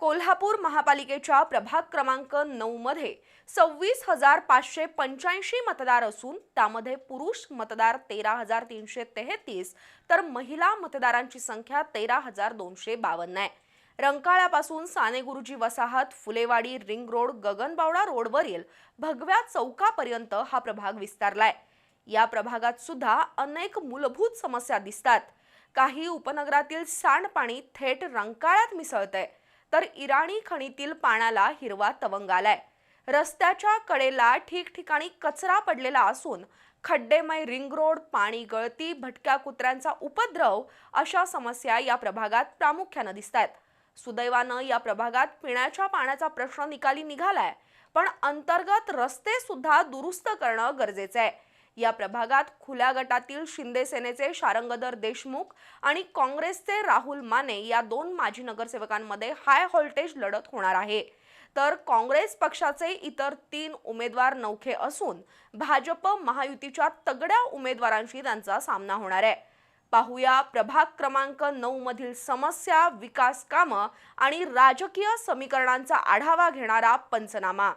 कोल्हापूर महापालिकेच्या प्रभाग क्रमांक नऊ मध्ये सव्वीस हजार पाचशे पंच्याऐंशी मतदार असून त्यामध्ये पुरुष मतदार तेरा हजार तीनशे तेहतीस तर महिला मतदारांची संख्या तेरा हजार दोनशे बावन्न आहे. रंकाळ्यापासून साने गुरुजी वसाहत फुलेवाडी रिंग रोड गगनबावडा रोडवरील भगव्या चौकापर्यंत हा प्रभाग विस्तारलाय. या प्रभागात सुद्धा अनेक मूलभूत समस्या दिसतात. काही उपनगरातील सांडपाणी थेट रंकाळ्यात मिसळतंय. तर इराणी खणीतील पाण्याला हिरवा तवंग आलाय. रस्त्याच्या कडेला ठिकठिकाणी कचरा पडलेला असून खड्डेमय रिंग रोड पाणी गळती भटक्या कुत्र्यांचा उपद्रव अशा समस्या या प्रभागात प्रामुख्यानं दिसत आहेत सुदैवानं या प्रभागात पिण्याच्या पाण्याचा प्रश्न निकाली निघालाय पण अंतर्गत रस्ते सुद्धा दुरुस्त करणं गरजेचं आहे. या प्रभागात खुल्या गटातील शिंदे सेनेचे शारंगधर देशमुख आणि काँग्रेसचे राहुल माने या दोन माजी नगरसेवकांमध्ये हाय व्होल्टेज लढत होणार आहे. तर काँग्रेस पक्षाचे इतर तीन उमेदवार नौखे असून भाजप महायुतीच्या तगड्या उमेदवारांशी त्यांचा सामना होणार आहे. पाहूया प्रभाग क्रमांक नऊ मधील समस्या विकास कामं आणि राजकीय समीकरणांचा आढावा घेणारा पंचनामा.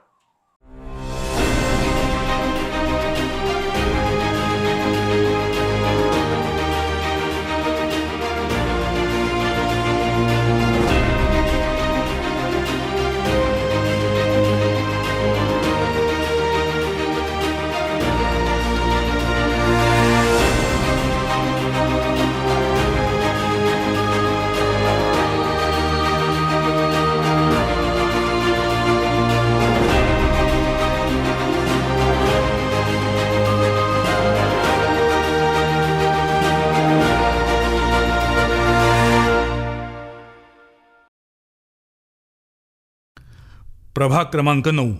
प्रभाग क्रमांक नऊ.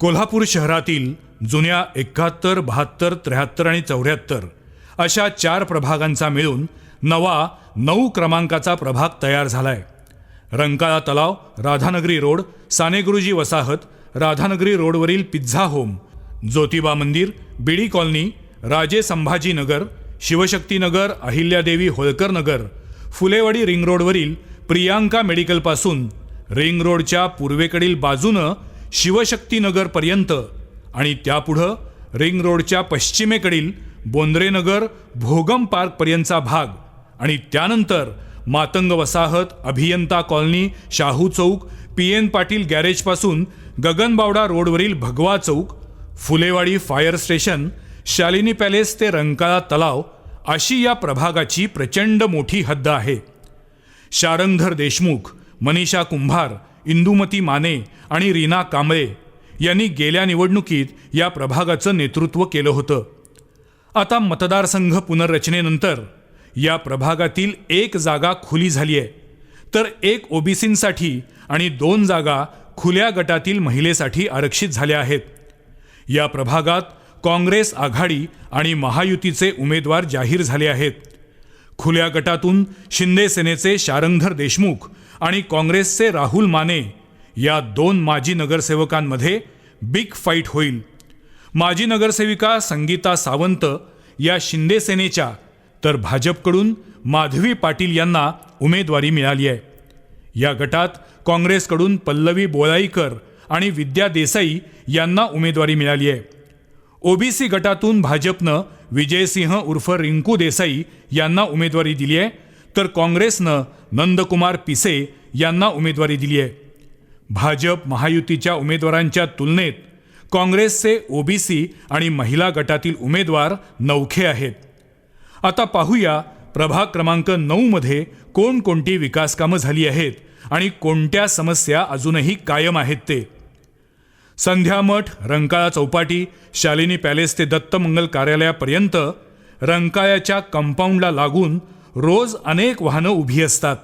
कोल्हापूर शहरातील जुन्या एकाहत्तर बहात्तर त्र्याहत्तर आणि चौऱ्याहत्तर अशा चार प्रभागांचा मिळून नवा नऊ क्रमांकाचा प्रभाग तयार झालाय. रंकाळा तलाव राधानगरी रोड सानेगुरुजी वसाहत राधानगरी रोडवरील पिझ्झा होम ज्योतिबा मंदिर बिडी कॉलनी राजे संभाजीनगर शिवशक्तीनगर अहिल्यादेवी होळकर नगर फुलेवाडी रिंग रोडवरील प्रियांका मेडिकलपासून रिंग रोडच्या पूर्वेकडील बाजूनं शिवशक्तीनगरपर्यंत आणि त्यापुढं रिंग रोडच्या पश्चिमेकडील बोंद्रेनगर भोगम पार्कपर्यंतचा भाग आणि त्यानंतर Matang Vasahat Abhiyanta colony Shahu chowk P N Patil गॅरेजपासून Gaganbawada रोडवरील Bhagwa chowk Phulewadi fire station Shalini palace ते रंकाळा तलाव अशी या प्रभागाची प्रचंड मोठी हद्द आहे. शारंगधर देशमुख मनीषा कुंभार इंदुमती माने आणि रीना कांबळे यांनी गेल्या निवडणुकीत या प्रभागाचं नेतृत्व केलं होतं. आता मतदारसंघ पुनर्रचनेनंतर या प्रभागातील एक जागा खुली झाली आहे. तर एक ओबीसींसाठी आणि दोन जागा खुल्या गटातील महिलेसाठी आरक्षित झाल्या आहेत. या प्रभागात काँग्रेस आघाडी आणि महायुतीचे उमेदवार जाहीर झाले आहेत. खुल्या गटातून शिंदे सेनेचे शारंगधर देशमुख आणि काँग्रेसचे राहुल माने या दोन माजी नगरसेवकांमध्ये बिग फाईट होईल. माजी नगरसेविका संगीता सावंत या शिंदेसेनेच्या तर भाजपकडून माधवी पाटील यांना उमेदवारी मिळाली आहे. या गटात काँग्रेसकडून पल्लवी बोळाईकर आणि विद्या देसाई यांना उमेदवारी मिळाली आहे. ओबीसी गटातून भाजपनं विजयसिंह उर्फ रिंकू देसाई यांना उमेदवारी दिली आहे. तर काँग्रेसनं नंदकुमार पिसे यांना उमेदवारी दिली आहे. भाजप महायुतीच्या उमेदवारांच्या तुलनेत काँग्रेसचे ओबीसी आणि महिला गटातील उमेदवार नवखे आहेत. आता पाहूया प्रभाग क्रमांक नऊमध्ये कोणकोणती विकासकामं झाली आहेत आणि कोणत्या समस्या अजूनही कायम आहेत ते. संध्यामठ रंकाळा चौपाटी शालिनी पॅलेस ते दत्तमंगल कार्यालयापर्यंत रंकाळ्याच्या कंपाऊंडला लागून रोज अनेक वाहनं उभी असतात.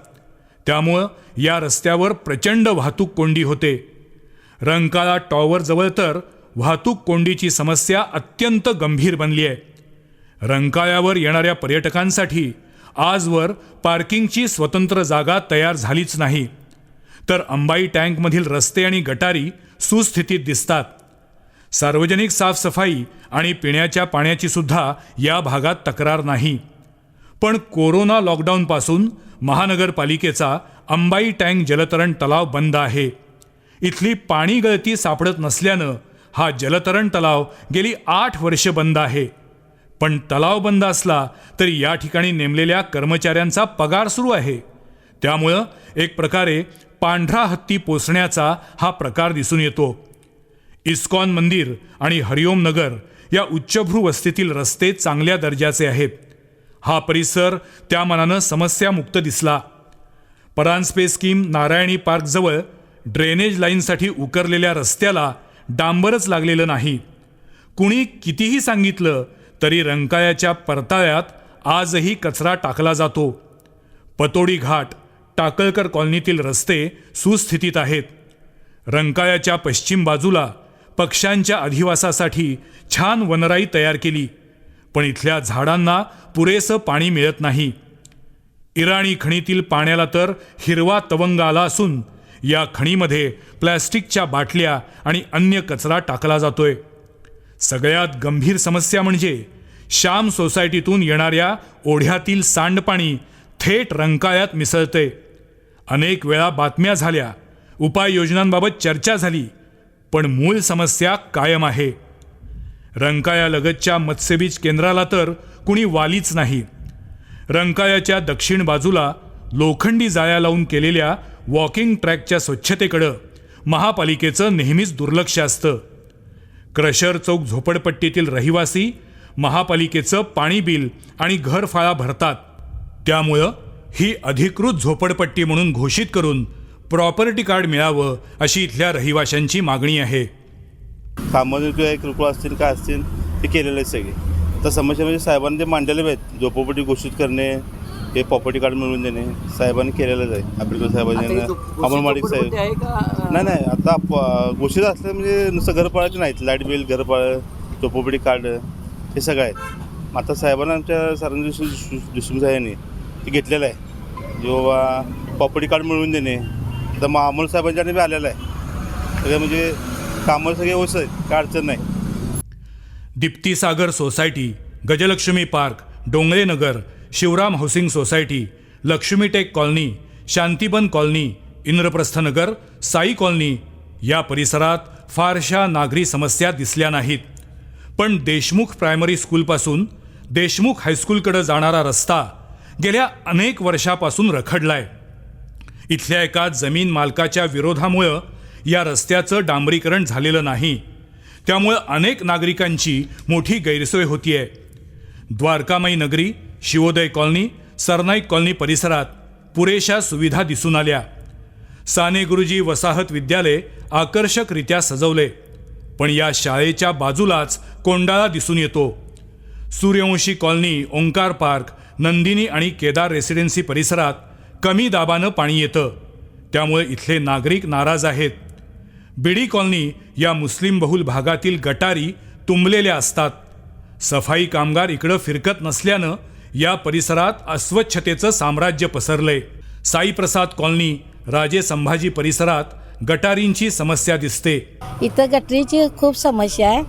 त्यामुळं या रस्त्यावर प्रचंड वाहतूक कोंडी होते. रंकाळा टॉवरजवळ तर वाहतूक कोंडीची समस्या अत्यंत गंभीर बनली आहे. रंकाळ्यावर येणाऱ्या पर्यटकांसाठी आजवर पार्किंगची स्वतंत्र जागा तयार झालीच नाही. तर अंबाई टँकमधील रस्ते आणि गटारी सुस्थितीत दिसतात. सार्वजनिक साफसफाई आणि पिण्याच्या पाण्याची सुद्धा या भागात तक्रार नाही. पण कोरोना लॉकडाऊनपासून महानगरपालिकेचा अंबाई टँक जलतरण तलाव बंद आहे. इथली पाणी गळती सापडत नसल्यानं हा जलतरण तलाव गेली आठ वर्ष बंद आहे. पण तलाव बंद असला तरी या ठिकाणी नेमलेल्या कर्मचाऱ्यांचा पगार सुरू आहे. त्यामुळं एक प्रकारे पांढरा हत्ती पोसण्याचा हा प्रकार दिसून येतो. इस्कॉन मंदिर आणि हरिओम नगर या उच्चभ्रू वस्तीतील रस्ते चांगल्या दर्जाचे आहेत. हा परिसर त्या मनानं समस्यामुक्त दिसला. परांजपे स्कीम नारायणी पार्कजवळ ड्रेनेज लाईनसाठी उकरलेल्या रस्त्याला डांबरच लागलेलं नाही. कुणी कितीही सांगितलं तरी रंकाळ्याच्या परताळ्यात आजही कचरा टाकला जातो. पतोडी घाट टाकळकर कॉलनीतील रस्ते सुस्थितीत आहेत. रंकाळ्याच्या पश्चिम बाजूला पक्ष्यांच्या अधिवासासाठी छान वनराई तयार केली. पण इथल्या झाडांना पुरेसं पाणी मिळत नाही. इराणी खणीतील पाण्याला तर हिरवा तवंग आला असून या खणीमध्ये प्लॅस्टिकच्या बाटल्या आणि अन्य कचरा टाकला जातोय. सगळ्यात गंभीर समस्या म्हणजे श्याम सोसायटीतून येणाऱ्या ओढ्यातील सांडपाणी थेट रंकाळ्यात मिसळते अनेक वेळा बातम्या झाल्या उपाययोजनांबाबत चर्चा झाली पण मूळ समस्या कायम आहे. रंकायालगतच्या मत्स्यबीज केंद्राला तर कुणी वालीच नाही. रंकायाच्या दक्षिण बाजूला लोखंडी जाळ्या लावून केलेल्या वॉकिंग ट्रॅकच्या स्वच्छतेकडं महापालिकेचं नेहमीच दुर्लक्ष असतं. क्रशर चौक झोपडपट्टीतील रहिवासी महापालिकेचं पाणी बिल आणि घरफाळा भरतात. त्यामुळं ही अधिकृत झोपडपट्टी म्हणून घोषित करून प्रॉपर्टी कार्ड मिळावं अशी इथल्या रहिवाशांची मागणी आहे. कामं किंवा किरकोळ असतील काय असतील ते केलेले आहे सगळे. तर समस्या म्हणजे साहेबांनी ते मांडलेले आहेत झोपडपट्टी घोषित करणे हे प्रॉपर्टी कार्ड मिळवून देणे साहेबांनी केलेलंच आहे. आंबेडकर साहेबांनी अमोल माडिक साहेब. नाही नाही आता घोषित असलं म्हणजे नुसतं घरपाळाचे नाहीत लाइट बिल घरपाळ झोपडपट्टी कार्ड हे सगळं आहे मग आता साहेबांना आमच्या सरांनी देशमुख साहेबांनी ते घेतलेलं आहे. जो प्रॉपर्टी कार्ड मिळवून देणे तर मग अमोल साहेबांच्याकडे बी आलेलं आहे. सगळं म्हणजे कामं सगळे व्यवस्थित आहेत. काय अडचण नाही. Deeptisagar society Gajalakshmi park Dongrenagar Shivram housing society Laxmitek colony Shantiban colony Indraprasthanagar Sai colony या परिसरात फारशा नागरी समस्या दिसल्या नाहीत. पण देशमुख प्रायमरी स्कूलपासून देशमुख हायस्कूलकडे जाणारा रस्ता गेल्या अनेक वर्षापासून रखडलाय. इथल्या एका जमीन मालकाच्या विरोधामुळं या रस्त्याचं डांबरीकरण झालेलं नाही. त्यामुळं अनेक नागरिकांची मोठी गैरसोय होतीये. द्वारकामाई नगरी शिवोदय कॉलनी सरनाईक कॉलनी परिसरात पुरेशा सुविधा दिसून आल्या. साने गुरुजी वसाहत विद्यालय आकर्षकरित्या सजवले. पण या शाळेच्या बाजूलाच कोंडाळा दिसून येतो. सूर्यवंशी कॉलनी ओंकार पार्क नंदिनी आणि केदार रेसिडेन्सी परिसरात कमी दाबानं पाणी येतं. त्यामुळे इथले नागरिक नाराज आहेत. बिडी कॉलनी या मुस्लिम बहुल भागातील गटारी तुंबलेल्या असतात. सफाई कामगार इकडं फिरकत नसल्यानं या परिसरात अस्वच्छतेचं साम्राज्य पसरलंय. साईप्रसाद कॉलनी राजे संभाजी परिसरात गटारींची समस्या दिसते. इथं गटरीची खूप समस्या आहे.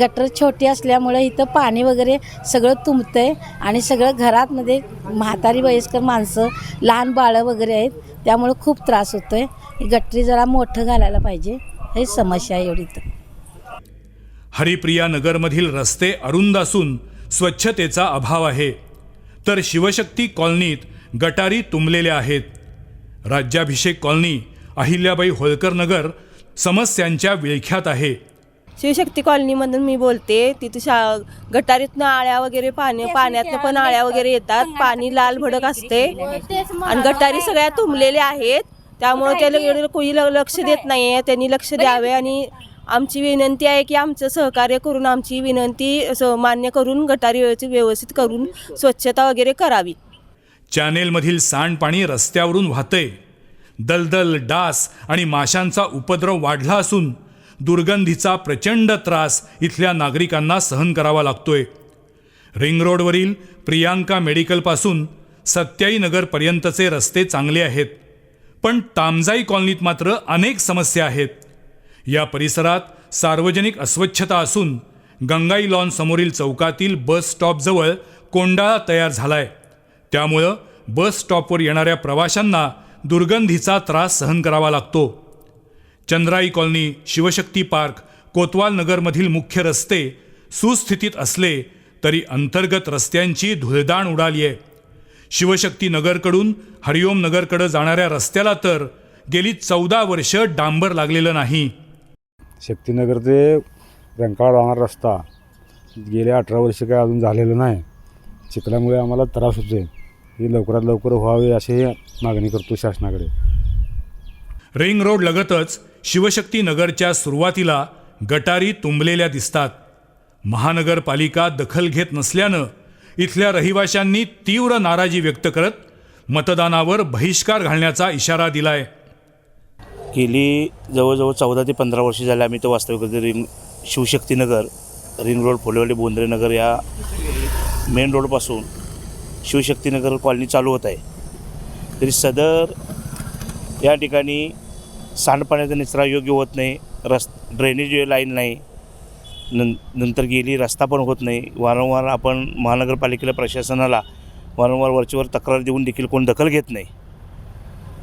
गटर छोटी असल्यामुळे इथं पाणी वगैरे सगळं तुंबतंय आणि सगळं घरातमध्ये म्हातारी वयस्कर माणसं लहान बाळं वगैरे आहेत त्यामुळे खूप त्रास होतोय. गटरी जरा मोठं घालायला पाहिजे. हे समस्या आहे एवढी तर. हरिप्रिया नगरमधील रस्ते अरुंद असून स्वच्छतेचा अभाव आहे. तर शिवशक्ती कॉलनीत गटारी तुंबलेल्या आहेत. राज्याभिषेक कॉलनी अहिल्याबाई होळकर नगर समस्यांच्या विळख्यात आहे. शिवशक्ती कॉलनीमधून मी बोलते तिथे शा गटारीतनं आळ्या वगैरे पाणी पाण्यातनं पण आळ्या वगैरे येतात पाणी लाल भडक असते. आणि गटारी सगळ्या तुंबलेल्या आहेत. त्यामुळे त्याला कोणी ल- लक्ष देत नाही आहे त्यांनी लक्ष द्यावे आणि आमची विनंती आहे की आमचं सहकार्य करून आमची विनंती मान्य करून गटारी व्यवस्थित व्यवस्थित करून स्वच्छता वगैरे करावी. चॅनेलमधील सांडपाणी रस्त्यावरून वाहतंय. दलदल डास आणि माशांचा उपद्रव वाढला असून दुर्गंधीचा प्रचंड त्रास इथल्या नागरिकांना सहन करावा लागतोय. रिंग रोडवरील प्रियांका मेडिकलपासून सत्याई नगरपर्यंतचे रस्ते चांगले आहेत. पण तामजाई कॉलनीत मात्र अनेक समस्या आहेत. या परिसरात सार्वजनिक अस्वच्छता असून गंगाई लॉन समोरील चौकातील बस स्टॉपजवळ कोंडाळा तयार झालाय. त्यामुळं बस स्टॉपवर येणाऱ्या प्रवाशांना दुर्गंधीचा त्रास सहन करावा लागतो. चंद्राई कॉलनी शिवशक्ती पार्क कोतवाल नगरमधील मुख्य रस्ते सुस्थितीत असले तरी अंतर्गत रस्त्यांची धुळदाण उडाली आहे शिवशक्ती नगरकडून हरिओम नगरकडे जाणाऱ्या रस्त्याला तर गेली चौदा वर्ष डांबर लागलेलं नाही. शक्तीनगर ते रंकाळ राहणार रस्ता गेले अठरा वर्ष काय अजून झालेलं नाही. चिखलामुळे आम्हाला त्रास होतोय. ही लवकरात लवकर व्हावे अशी मागणी करतो शासनाकडे. रिंग रोड लगतच शिवशक्ती नगरच्या सुरुवातीला गटारी तुंबलेल्या दिसतात. महानगरपालिका दखल घेत नसल्यानं इथल्या रहिवाशांनी तीव्र नाराजी व्यक्त करत मतदानावर बहिष्कार घालण्याचा इशारा दिलाय. गेली जवळजवळ चौदा ते पंधरा वर्ष झाले आम्ही तो वास्तविक करतो ring Shivshaktinagar ring road Phulewadi Bondre Nagar या मेन रोडपासून शिवशक्तीनगर कॉलनी चालू होत आहे. तरी सदर या ठिकाणी सांडपाण्याचा निचरा योग्य होत नाही रस ड्रेनेज लाईन नाही नं नंतर गेली रस्ता पण होत नाही. वारंवार आपण महानगरपालिकेला प्रशासनाला वारंवार वरचीवर तक्रार देऊन देखील कोण दखल घेत नाही.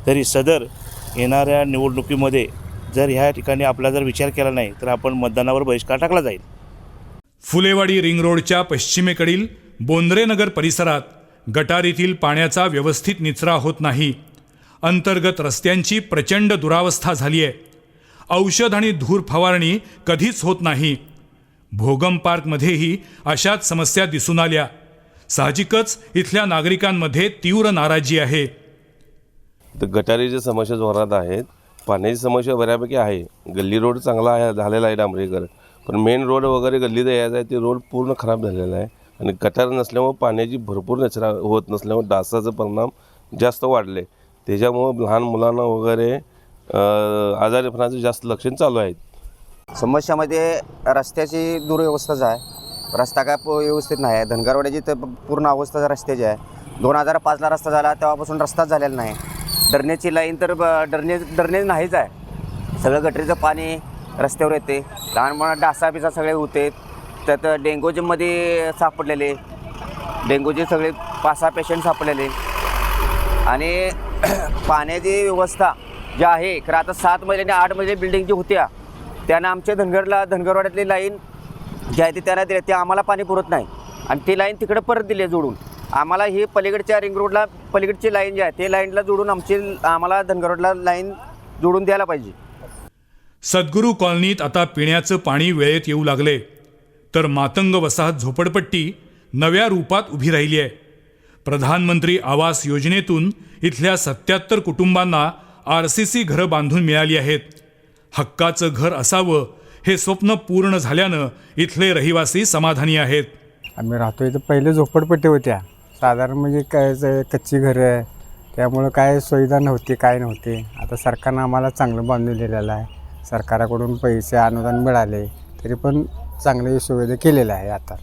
तरी सदर येणाऱ्या निवडणुकीमध्ये जर ह्या ठिकाणी आपला जर विचार केला नाही तर आपण मतदानावर बहिष्कार टाकला जाईल. फुलेवाडी रिंग रोडच्या पश्चिमेकडील बोंद्रेनगर परिसरात गटारीतील पाण्याचा व्यवस्थित निचरा होत नाही. अंतर्गत रस्त्यांची प्रचंड दुरावस्था झाली आहे औषध आणि धूर फवारणी कधीच होत नाही. भोगम पार्कमध्येही अशाच समस्या दिसून आल्या. साहजिकच इथल्या नागरिकांमध्ये तीव्र नाराजी आहे. तर गटारीच्या समस्या जोरात आहेत. पाण्याची समस्या बऱ्यापैकी आहे. गल्ली रोड चांगला आहे झालेला आहे डांबरीकर. पण मेन रोड वगैरे गल्लीत यायचा आहे ते रोड पूर्ण खराब झालेला आहे. आणि गटार नसल्यामुळे पाण्याची भरपूर नचरा होत नसल्यामुळे डासाचा परिणाम जास्त वाढले. त्याच्यामुळं लहान मुलांना वगैरे आजारीपणाचं जास्त लक्षण चालू आहेत. समस्यामध्ये रस्त्याची दुर्व्यवस्थाच आहे रस्ता काय प- व्यवस्थित नाही आहे. धनगरवाड्याची तर पूर्ण अवस्था रस्त्याची आहे. दोन हजार पाचला रस्ता झाला तेव्हापासून रस्ताच झालेला नाही. डरण्याची लाईन तर ब- डरनेज डरनेज नाहीच आहे. सगळं गटरीचं पाणी रस्त्यावर येते. लहान मुलांना डासा बिसा सगळे होते. त्यात डेंग्यूजमध्ये सापडलेले डेंग्यूचे सगळे पाच सहा पेशंट सापडलेले. आणि पाण्याची व्यवस्था जी आहे खरं आता सात मजली आणि आठ मजली बिल्डिंग जी होत्या त्यानं आमच्या धनगरला धनगरवाड्यातली लाईन जी आहे ती त्यांना दिली. ते आम्हाला पाणी पुरत नाही. आणि ती लाईन तिकडे परत दिली आहे जोडून. आम्हाला ही पलीकडच्या रिंग रोडला पलीकडची लाईन जी आहे ते लाईनला जोडून आमची आम्हाला धनगरवाडला लाईन जोडून द्यायला पाहिजे. सद्गुरू कॉलनीत आता पिण्याचं पाणी वेळेत येऊ लागले. तर मातंग वसाहत झोपडपट्टी नव्या रूपात उभी राहिली आहे. प्रधानमंत्री आवास योजनेतून इथल्या सत्याहत्तर कुटुंबांना आर सी सी घरं बांधून मिळाली आहेत. हक्काचं घर असावं हे स्वप्न पूर्ण झाल्यानं इथले रहिवासी समाधानी आहेत. आम्ही राहतो इथं. पहिले झोपडपट्टी होत्या. साधारण म्हणजे काय जे कच्ची घरं आहे त्यामुळं काय सुविधा नव्हती काय नव्हती. आता सरकारनं आम्हाला चांगलं बांधून दिलेलं आहे. सरकाराकडून पैसे अनुदान मिळाले तरी पण चांगले सुविधा केलेल्या आहे आता.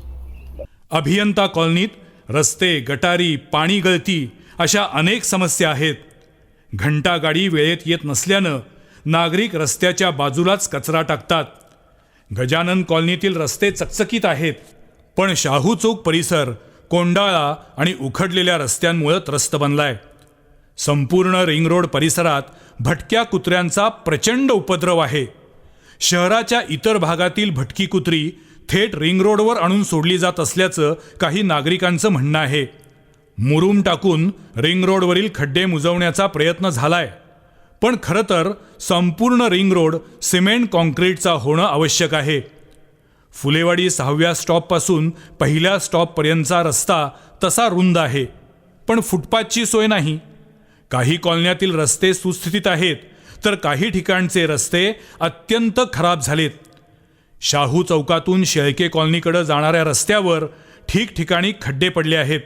अभियंता कॉलनीत रस्ते गटारी पाणी गळती अशा अनेक समस्या आहेत. घंटागाडी वेळेत येत नसल्यानं नागरिक रस्त्याच्या बाजूलाच कचरा टाकतात. गजानन कॉलनीतील रस्ते चकचकीत आहेत पण शाहू चौक परिसर कोंडाळा आणि उखडलेल्या रस्त्यांमुळे त्रस्त बनलाय. संपूर्ण रिंग रोड परिसरात भटक्या कुत्र्यांचा प्रचंड उपद्रव आहे. शहराच्या इतर भागातील भटकी कुत्री थेट रिंग रोडवर आणून सोडली जात असल्याचं काही नागरिकांचं म्हणणं आहे. मुरूम टाकून रिंग रोडवरील खड्डे मुजवण्याचा प्रयत्न झालाय. पण खरं तर संपूर्ण रिंग रोड सिमेंट कॉन्क्रीटचा होणं आवश्यक आहे. फुलेवाडी सहाव्या स्टॉपपासून पहिल्या स्टॉपपर्यंतचा रस्ता तसा रुंद आहे पण फुटपाथची सोय नाही. काही कॉलन्यातील रस्ते सुस्थितीत आहेत तर काही ठिकाणचे रस्ते अत्यंत खराब झालेत. शाहू चौकातून शेळके कॉलनीकडे जाणाऱ्या रस्त्यावर ठिकठिकाणी खड्डे पडले आहेत.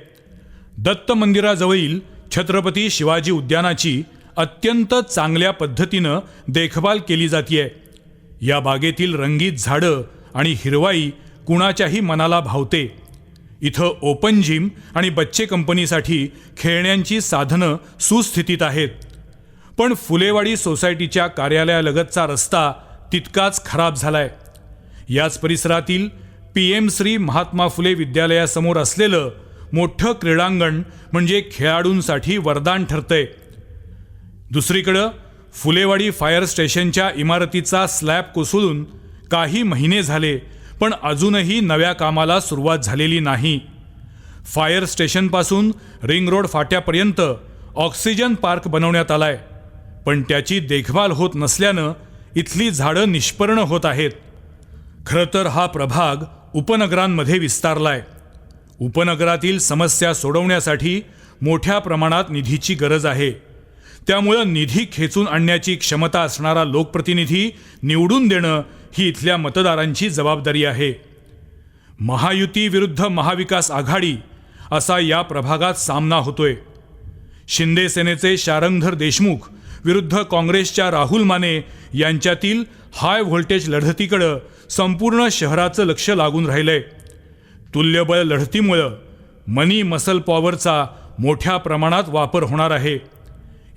दत्त मंदिराजवळील छत्रपती शिवाजी उद्यानाची अत्यंत चांगल्या पद्धतीनं देखभाल केली जाते या बागेतील रंगीत झाडं आणि हिरवाई कुणाच्याही मनाला भावते. इथं ओपन जिम आणि बच्चे कंपनीसाठी खेळण्यांची साधनं सुस्थितीत आहेत. पण फुलेवाडी सोसायटीच्या कार्यालयालगतचा रस्ता तितकाच खराब झालाय. याच परिसरातील पी एम श्री महात्मा फुले विद्यालयासमोर असलेलं मोठं क्रीडांगण म्हणजे खेळाडूंसाठी वरदान ठरतंय. दुसरीकडं फुलेवाडी फायर स्टेशनच्या इमारतीचा स्लॅब कोसळून काही महिने झाले पण अजूनही नव्या कामाला सुरुवात झालेली नाही. फायर स्टेशनपासून रिंग रोड फाट्यापर्यंत ऑक्सिजन पार्क बनवण्यात आलाय पण त्याची देखभाल होत नसल्यानं इथली झाडं निष्पर्ण होत आहेत. खरं तर हा प्रभाग उपनगरांमध्ये विस्तारलाय. उपनगरातील समस्या सोडवण्यासाठी मोठ्या प्रमाणात निधीची गरज आहे. त्यामुळं निधी खेचून आणण्याची क्षमता असणारा लोकप्रतिनिधी निवडून देणं ही इथल्या मतदारांची जबाबदारी आहे. महायुती विरुद्ध महाविकास आघाडी असा या प्रभागात सामना होतोय. शिंदे सेनेचे शारंगधर देशमुख विरुद्ध काँग्रेसच्या राहुल माने यांच्यातील हाय व्होल्टेज लढतीकडं संपूर्ण शहराचं लक्ष लागून राहिलंय. तुल्यबळ लढतीमुळं मनी मसल पॉवरचा मोठ्या प्रमाणात वापर होणार आहे.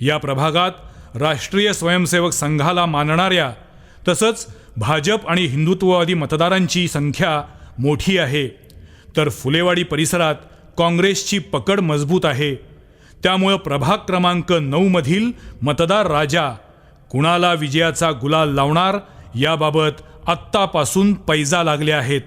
या प्रभागात राष्ट्रीय स्वयंसेवक संघाला मानणाऱ्या तसंच भाजप आणि हिंदुत्ववादी मतदारांची संख्या मोठी आहे. तर फुलेवाडी परिसरात काँग्रेसची पकड मजबूत आहे. त्यामुळं प्रभाग क्रमांक नऊमधील मतदार राजा कुणाला विजयाचा गुलाल लावणार याबाबत आत्तापासून पैजा लागले आहेत.